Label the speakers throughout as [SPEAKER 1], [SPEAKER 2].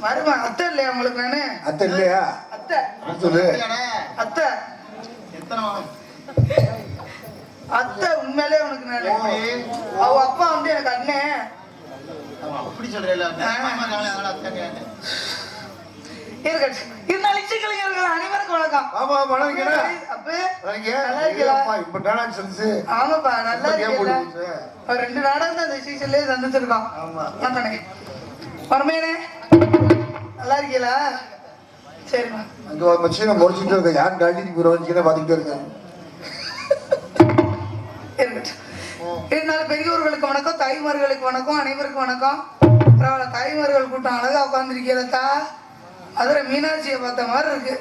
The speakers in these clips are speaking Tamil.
[SPEAKER 1] அத்தை இல்லையா
[SPEAKER 2] அத்தை
[SPEAKER 1] சொல்லு
[SPEAKER 2] அத்தை.
[SPEAKER 3] எத்தனை?
[SPEAKER 2] அத்தை. உண்மையிலே உனக்கு நான்? அவ அப்பா வந்து எனக்கு
[SPEAKER 3] அவன் அப்படி அத்தைங்க.
[SPEAKER 2] இருக்கட்டும் இருந்தாலும் இசை கலைஞர்கள் அனைவருக்கும் வணக்கம்
[SPEAKER 1] ஆமா வணக்கண்ணா
[SPEAKER 2] அப்ப நல்லா இருக்கீங்களா?
[SPEAKER 1] இப்ப டான்ஸ் இருந்துச்சு
[SPEAKER 2] ஆமாப்பா நல்லா இருக்கீங்களா? ரெண்டு நாடகம் தான் இந்த சீசன்லயே தந்துச்சிருக்கோம்
[SPEAKER 1] ஆமா.
[SPEAKER 2] ஏன் வரமேனே நல்லா இருக்கீங்களா? சரிம்மா.
[SPEAKER 1] அங்க ஒரு மச்சினை முறைச்சிட்டு இருக்க யார் கழட்டி போறவங்க பாத்துக்கிட்டே இருக்காங்க
[SPEAKER 2] இருக்கட்டும் இருந்தாலும் பெரியவர்களுக்கு வணக்கம் தாய்மார்களுக்கு வணக்கம் அனைவருக்கும் வணக்கம். பரவாயில்ல தாய்மார்கள் கூட்டம் அழகா உட்காந்துருக்கீங்களா அதுல மீனாட்சியை பார்த்த மாதிரி இருக்கு.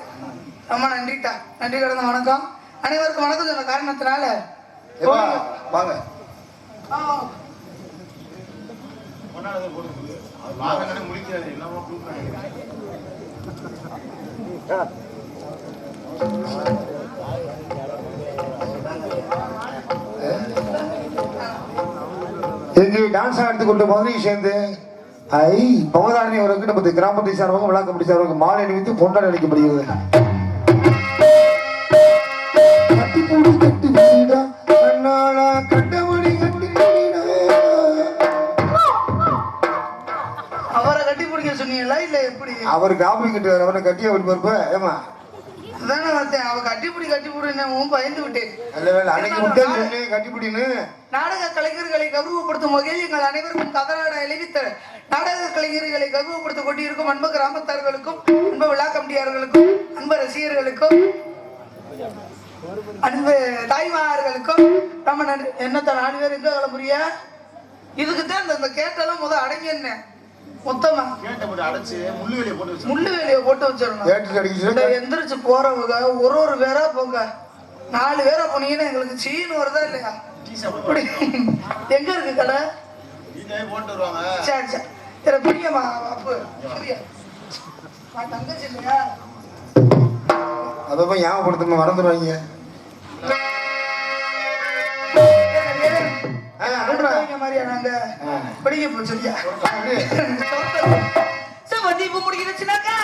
[SPEAKER 2] ரொம்ப நன்றிட்டா நன்றி கடந்த வணக்கம். அனைவருக்கும் வணக்கம் சொன்ன காரணத்தினால.
[SPEAKER 1] வாங்க.
[SPEAKER 2] ஆ,
[SPEAKER 1] டான்ஸ் ஆடுத்து கொண்டு மதுரை சேர்ந்து ஐ பவதாரணி அவருக்கு நமது கிராமத்தை சார்பாக விழா சார்பாக மாலை அணிவித்து பொண்டாடி அளிக்கப்படுகிறது. வீடா,
[SPEAKER 2] எப்படி?
[SPEAKER 1] அவர் காப்பி கட்டுவார் அவரை கட்டி அவர் பொறுப்ப ஏமா
[SPEAKER 2] அதானே பார்த்தேன். அவ கட்டிப்பிடி கட்டிப்பிடி பயந்து விட்டேன்.
[SPEAKER 1] நல்ல வேலை அன்னைக்கு மட்டும் சொன்னேன் கட்டிப்பிடின்னு.
[SPEAKER 2] நாடக கலைஞர்களை கௌரவப்படுத்தும் வகையில் எங்கள் அனைவருக்கும் கதநாட எழுதித்த நாடக கலைஞர்களை கௌரவப்படுத்திக் கொண்டிருக்கும் அன்பு கிராமத்தார்களுக்கும் அன்பு விழா கமிட்டியார்களுக்கும் அன்பு ரசிகர்களுக்கும் அன்பு தாய்மார்களுக்கும் நம்ம நன்றி. என்னத்த நாலு பேர் எங்க கிளம்புறியா இதுக்கு தான் இந்த- கேட்டெல்லாம் முத அடங்கி என்ன மொத்தமா?
[SPEAKER 3] கேட்டை போட்டு அடைச்சு, முள்ளு வேலியை போட்டு.
[SPEAKER 2] முள்ளு வேலையை போட்டு வச்சிடணும். இந்த
[SPEAKER 1] அடிச்சு
[SPEAKER 2] எந்திரிச்சு போறவங்க ஒரு ஒரு பேரா போங்க. நாலு பேரா போனீங்கன்னா எங்களுக்கு சீன் வருதா இல்லையா? எங்க இருக்கு கடை?
[SPEAKER 3] போட்டு வருவாங்க.
[SPEAKER 2] சரி சரி. சரி பிரியமா அப்பு பிரியா. தங்கச்சி இல்லையா?
[SPEAKER 1] அதை போய் ஞாபகப்படுத்தமா மறந்துடுவாங்க.
[SPEAKER 2] மாதிரியா நாங்க. படிக்க போச்சிருக்கியா சமதி இப்ப முடிக்கிறச்சுனாக்கா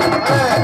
[SPEAKER 2] Hey!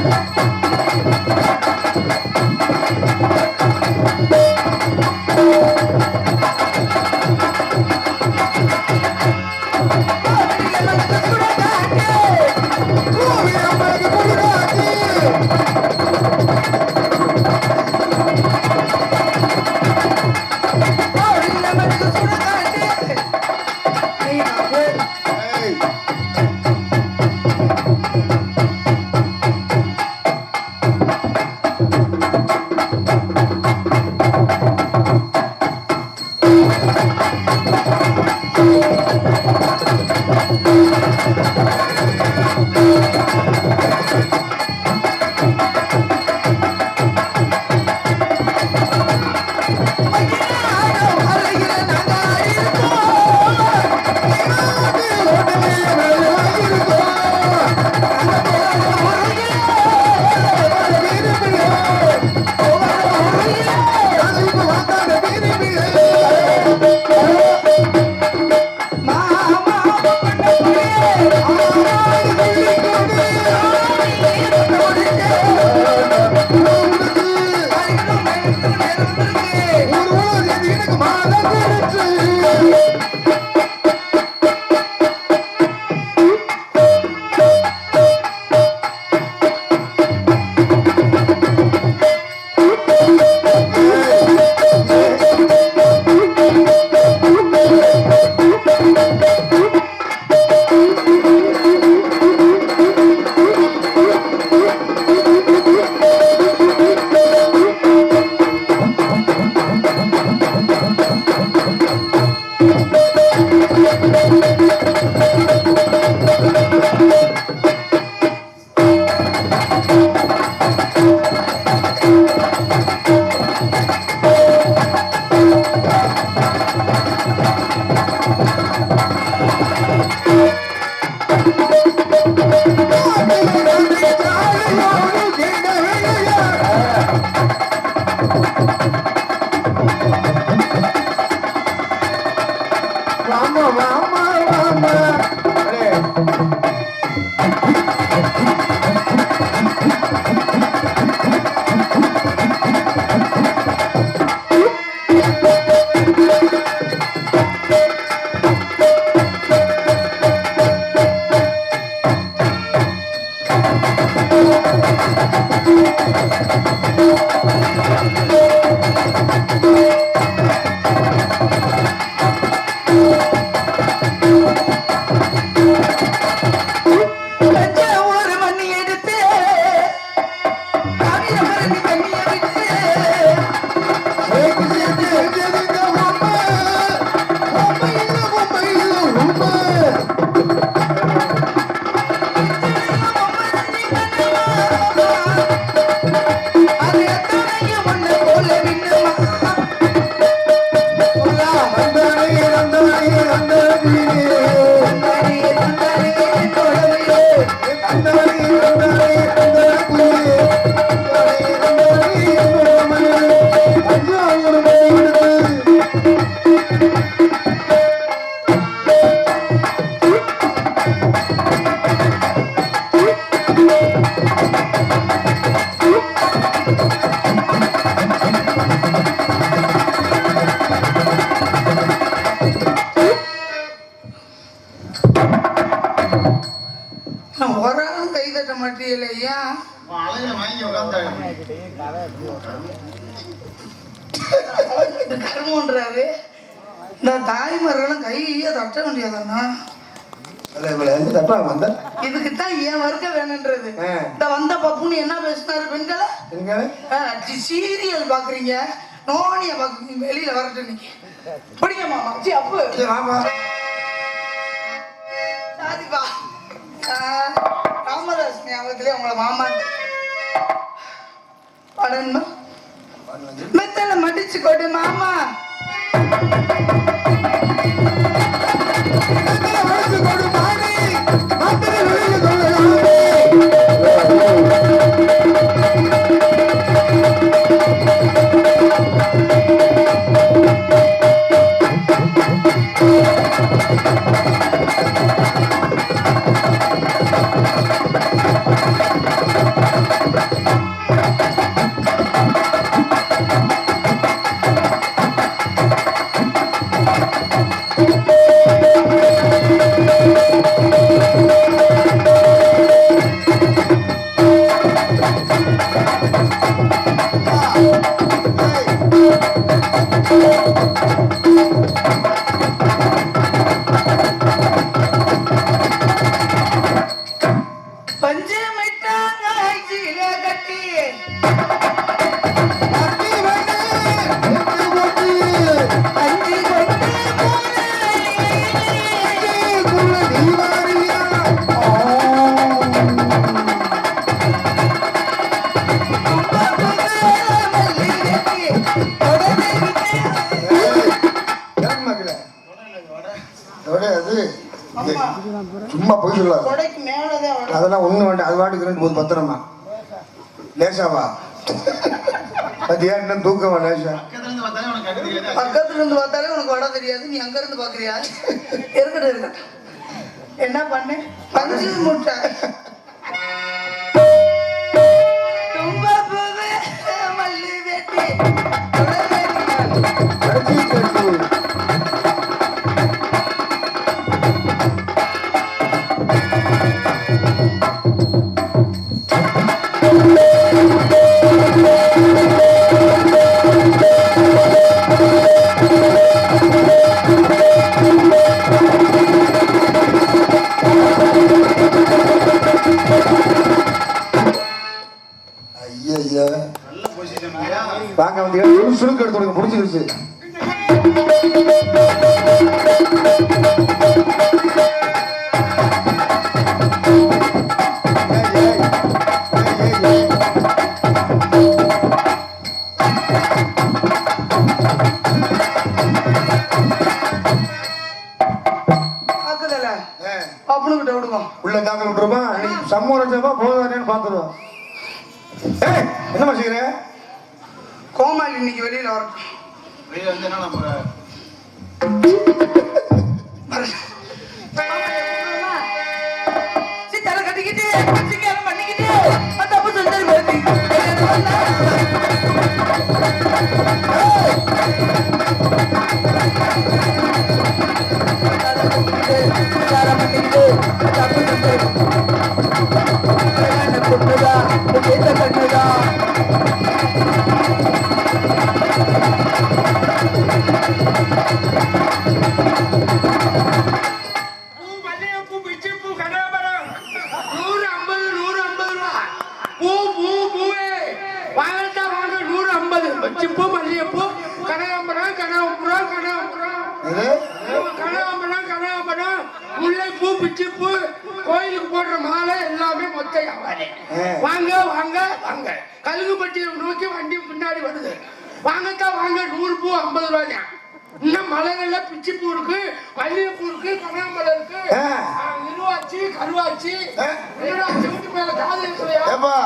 [SPEAKER 2] கர்மன்றாரு. இந்த தாய்மார்களும் கையை தட்ட வேண்டியதானா
[SPEAKER 1] அல்ல, இவளை எங்க தட்டுறாங்க வந்த
[SPEAKER 2] இதுக்கு தான் ஏன் வர்க்க வேணுன்றது. இந்த வந்த பப்புன்னு என்ன பேசினாரு பெண்களை? சீரியல் பாக்குறீங்க. நோனிய பாக்குறீங்க. வெளியில வரட்டு இன்னைக்கு. பிடிங்க மாமா. சி அப்பு.
[SPEAKER 1] வாமா
[SPEAKER 2] சாதிப்பா. ராமதாஸ் ஞாபகத்திலே உங்களை மாமா படன்மா மெத்தல மடிச்சு கொடு மாமா. பஞ்சமிட்டாங்க
[SPEAKER 1] Thank you. லேசாவா பத்தியா இன்னும் தூக்கமா
[SPEAKER 3] பக்கத்துல இருந்து பார்த்தாலே உனக்கு
[SPEAKER 2] வட தெரியாது நீ அங்க இருந்து பாக்குறியா இருக்கட்டும் இருக்கட்டும். என்ன பண்ண? பஞ்சு முட்டை. ரொம்ப மல்லி வெட்டி,
[SPEAKER 1] செய்யற
[SPEAKER 2] கோமாளி இன்னைக்கு வெளியில வரட்டும்
[SPEAKER 3] வெளியே வந்து என்ன
[SPEAKER 2] கட்டிக்கிட்டு சிங்காரம் பண்ணிக்கிட்டு தப்பு செஞ்சு வருது
[SPEAKER 4] பூ கனகாம்பரம் கனகாம்பரம் கனகாம்பரம்
[SPEAKER 1] இது
[SPEAKER 4] கனகாம்பரம் கனகாம்பரம் முல்லைப்பூ பிச்சிப்பூ கோயிலுக்கு போடுற மாலை எல்லாமே மொத்த வியாபாரி. வாங்க வாங்க வாங்க. கழுகுப்பட்டியை நோக்கி வண்டி பின்னாடி வருது. வாங்கத்தான் வாங்க நூறு பூ ஐம்பது ரூபாய்ங்க இன்னும் மலைகள்ல பிச்சிப்பூ இருக்கு மல்லிகைப்பூ இருக்கு கனகாம்பரம் இருக்கு. இருவாச்சி கருவாச்சி. மேல காது இருக்கலையா
[SPEAKER 1] ஏப்பா.